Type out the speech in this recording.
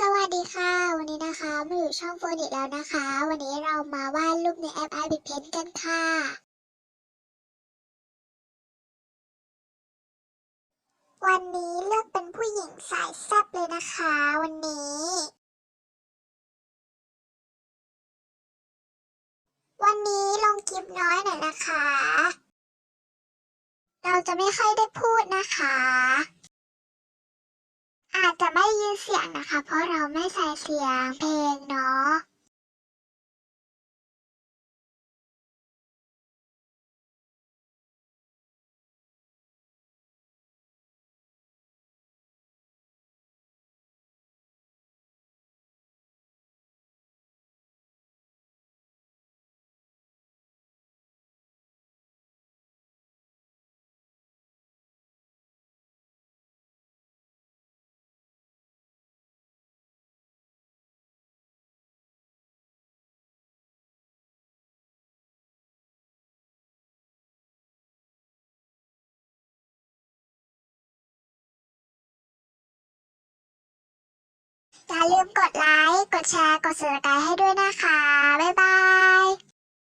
สวัสดีค่ะ วันนี้นะคะมาอยู่ช่องโฟนอีกแล้วนะคะ วันนี้เรามาวาดรูปในแอป i p p e n กันค่ะ วันนี้เลือกเป็นผู้หญิงสายแซ่บเลยนะคะ วันนี้ วันนี้ลงคลิปน้อยหน่อยนะคะ เราจะไม่ค่อยได้พูดนะคะ จจะไม่ยินเสียงนะคะ เพราะเราไม่ใส่เสียงเพลงเนาะ อย่าลืมกดไลค์ กดแชร์ กด subscribe ให้ด้วยนะคะ